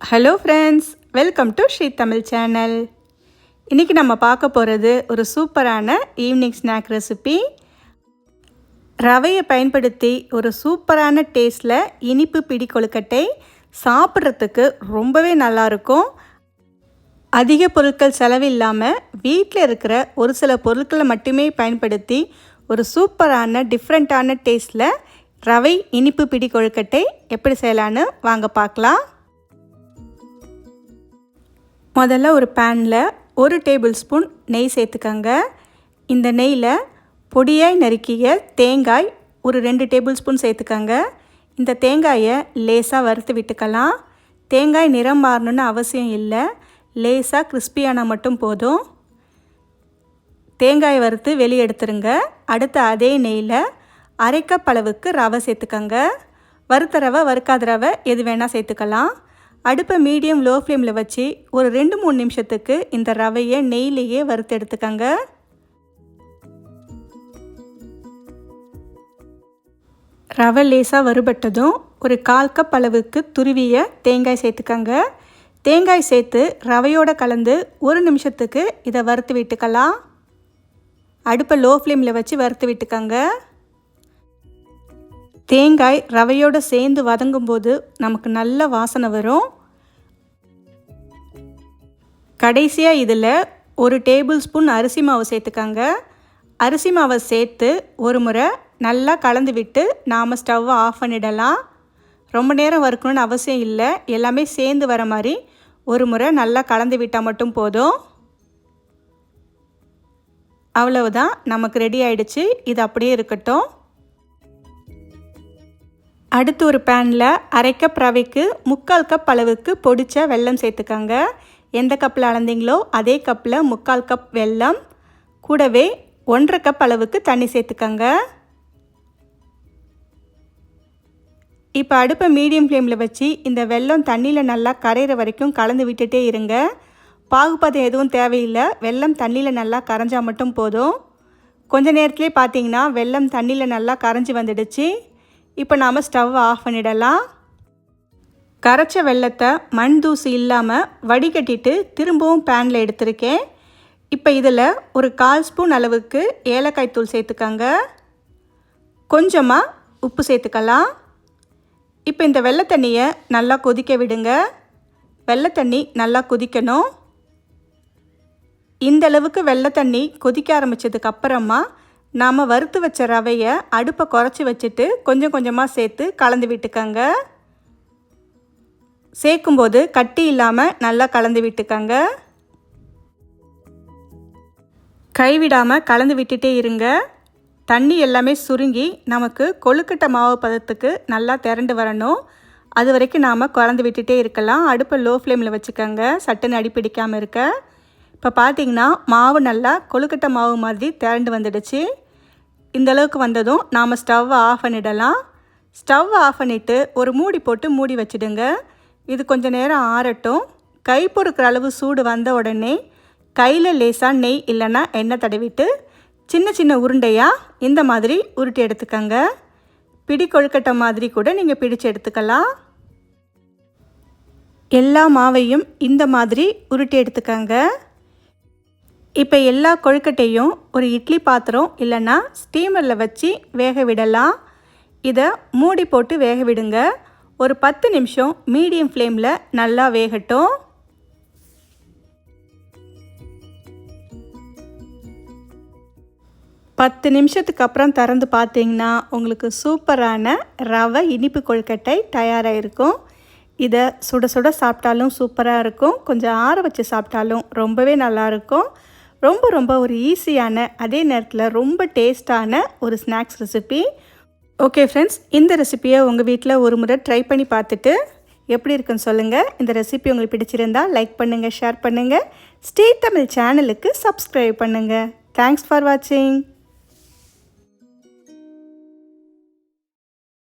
Hello friends welcome to Sri Tamil channel இன்றைக்கி நம்ம பார்க்க போகிறது ஒரு சூப்பரான ஈவினிங் ஸ்நாக் ரெசிபி ரவையை பயன்படுத்தி ஒரு சூப்பரான டேஸ்ட்டில் இனிப்பு பிடி கொழுக்கட்டை சாப்பிட்றதுக்கு ரொம்பவே நல்லாயிருக்கும் அதிக பொருட்கள் செலவில்லாமல் வீட்டில் இருக்கிற ஒரு சில பொருட்களை மட்டுமே பயன்படுத்தி ஒரு சூப்பரான டிஃப்ரெண்ட்டான டேஸ்ட்டில் ரவை இனிப்பு பிடி கொழுக்கட்டை எப்படி செய்யலான்னு வாங்க பார்க்கலாம். முதல்ல ஒரு பேனில் ஒரு டேபிள் ஸ்பூன் நெய் சேர்த்துக்கங்க. இந்த நெய்யில் பொடியாய் நறுக்கிய தேங்காய் ஒரு ரெண்டு டேபிள் ஸ்பூன் சேர்த்துக்கங்க. இந்த தேங்காயை லேசாக வறுத்து விட்டுக்கலாம். தேங்காய் நிறம் மாறணுன்னு அவசியம் இல்லை. லேசாக கிறிஸ்பியானால் மட்டும் போதும். தேங்காய் வறுத்து வெளியே எடுத்துருங்க. அடுத்த அதே நெய்யில் அரைக்கப்பளவுக்கு ரவை சேர்த்துக்கங்க. வறுத்த ரவை வறுக்காத ரவை எது வேணால் சேர்த்துக்கலாம். அடுப்பை மீடியம் லோ ஃப்ளேமில் வச்சு ஒரு ரெண்டு மூணு நிமிஷத்துக்கு இந்த ரவையை நெய்லேயே வறுத்து எடுத்துக்கங்க. ரவை லேசாக வறுபட்டதும் ஒரு கால் கப் அளவுக்கு துருவிய தேங்காய் சேர்த்துக்கங்க. தேங்காய் சேர்த்து ரவையோடு கலந்து ஒரு நிமிஷத்துக்கு இதை வறுத்து விட்டுக்கலாம். அடுப்பை லோ ஃப்ளேமில் வச்சு வறுத்து விட்டுக்கங்க. தேங்காய் ரவையோடு சேர்ந்து வதங்கும்போது நமக்கு நல்ல வாசனை வரும். கடைசியாக இதில் ஒரு டேபிள் ஸ்பூன் அரிசி மாவு சேர்த்துக்கோங்க. அரிசி மாவை சேர்த்து ஒரு முறை நல்லா கலந்து விட்டு நாம் ஸ்டவ்வை ஆஃப் பண்ணிடலாம். ரொம்ப நேரம் வறுக்கணும்னு அவசியம் இல்லை. எல்லாமே சேர்ந்து வர மாதிரி ஒரு முறை நல்லா கலந்து விட்டால் மட்டும் போதும். அவ்வளவுதான். நமக்கு ரெடி ஆயிடுச்சு. இது அப்படியே இருக்கட்டும். அடுத்து ஒரு பேனில் அரை கப் ரவைக்கு முக்கால் கப் அளவுக்கு பொடிச்ச வெல்லம் சேர்த்துக்கோங்க. எந்த கப்பில் அளந்தீங்களோ அதே கப்பில் முக்கால் கப் வெல்லம். கூடவே ஒன்றரை கப் அளவுக்கு தண்ணி சேர்த்துக்கோங்க. இப்போ அடுப்பை மீடியம் ஃப்ளேமில் வச்சு இந்த வெல்லம் தண்ணியில் நல்லா கரையிற வரைக்கும் கலந்து விட்டுட்டே இருங்க. பாகுபதம் எதுவும் தேவையில்லை. வெல்லம் தண்ணியில் நல்லா கரைஞ்சால் மட்டும் போதும். கொஞ்ச நேரத்துலேயே பார்த்தீங்கன்னா வெல்லம் தண்ணியில் நல்லா கரைஞ்சி வந்துடுச்சு. இப்போ நாம் ஸ்டவ் ஆஃப் பண்ணிடலாம். கரைச்ச வெள்ளத்தை மண் தூசி இல்லாமல் வடிகட்டிட்டு திரும்பவும் பேனில் எடுத்திருக்கேன். இப்போ இதில் ஒரு கால் ஸ்பூன் அளவுக்கு ஏலக்காய் தூள் சேர்த்துக்கங்க. கொஞ்சமாக உப்பு சேர்த்துக்கலாம். இப்போ இந்த வெள்ளை தண்ணியை நல்லா கொதிக்க விடுங்க. வெள்ளை தண்ணி நல்லா கொதிக்கணும். இந்த அளவுக்கு வெள்ளை தண்ணி கொதிக்க ஆரம்பித்ததுக்கு அப்புறமா நாம் வறுத்து வச்ச ரவையை அடுப்பை குறைச்சி வச்சுட்டு கொஞ்சம் கொஞ்சமாக சேர்த்து கலந்து விட்டுக்கங்க. சேர்க்கும்போது கட்டி இல்லாமல் நல்லா கலந்து விட்டுக்கங்க. கைவிடாமல் கலந்து விட்டுட்டே இருங்க. தண்ணி எல்லாமே சுருங்கி நமக்கு கொழுக்கட்டை மாவு பதத்துக்கு நல்லா திரண்டு வரணும். அது வரைக்கும் நாம் கலந்து விட்டுட்டே இருக்கலாம். அடுப்பை லோ ஃப்ளேமில் வச்சுக்கோங்க. சட்டுன்னு அடி பிடிக்காமல் இருக்க. இப்போ பார்த்தீங்கன்னா மாவு நல்லா கொழுக்கட்டை மாவு மாதிரி திரண்டு வந்துடுச்சு. இந்த அளவுக்கு வந்ததும் நாம் ஸ்டவ்வை ஆஃப் பண்ணிடலாம். ஸ்டவ் ஆஃப் பண்ணிவிட்டு ஒரு மூடி போட்டு மூடி வச்சுடுங்க. இது கொஞ்சம் நேரம் ஆறட்டும். கை பொறுக்கிற அளவு சூடு வந்த உடனே கையில் லேசாக நெய் இல்லைன்னா எண்ணெய் தடவிட்டு சின்ன சின்ன உருண்டையாக இந்த மாதிரி உருட்டி எடுத்துக்கங்க. பிடி கொழுக்கட்டை மாதிரி கூட நீங்கள் பிடிச்சு எடுத்துக்கலாம். எல்லா மாவையும் இந்த மாதிரி உருட்டி எடுத்துக்கங்க. இப்போ எல்லா கொழுக்கட்டையும் ஒரு இட்லி பாத்திரம் இல்லைன்னா ஸ்டீமரில் வச்சு வேக விடலாம். இதை மூடி போட்டு வேக விடுங்க. ஒரு பத்து நிமிஷம் மீடியம் ஃப்ளேமில் நல்லா வேகட்டும். பத்து நிமிஷத்துக்கு அப்புறம் திறந்து பார்த்தீங்கன்னா உங்களுக்கு சூப்பரான ரவை இனிப்பு கொழுக்கட்டை தயாராக இருக்கும். இதை சுட சுட சாப்பிட்டாலும் சூப்பராக இருக்கும். கொஞ்சம் ஆற வச்சு சாப்பிட்டாலும் ரொம்பவே நல்லாயிருக்கும் ரொம்ப ரொம்ப ஒரு ஈஸியான அதே நேரத்தில் ரொம்ப டேஸ்டான ஒரு ஸ்நாக்ஸ் ரெசிபி. ஓகே ஃப்ரெண்ட்ஸ் இந்த ரெசிப்பியை உங்கள் வீட்டில் ஒரு முறை ட்ரை பண்ணி பார்த்துட்டு எப்படி இருக்குன்னு சொல்லுங்கள் இந்த ரெசிபி உங்களுக்கு பிடிச்சிருந்தால் லைக் பண்ணுங்கள் ஷேர் பண்ணுங்கள் ஸ்டே தமிழ் சேனலுக்கு சப்ஸ்கிரைப் பண்ணுங்கள் தேங்க்ஸ் ஃபார் வாட்சிங்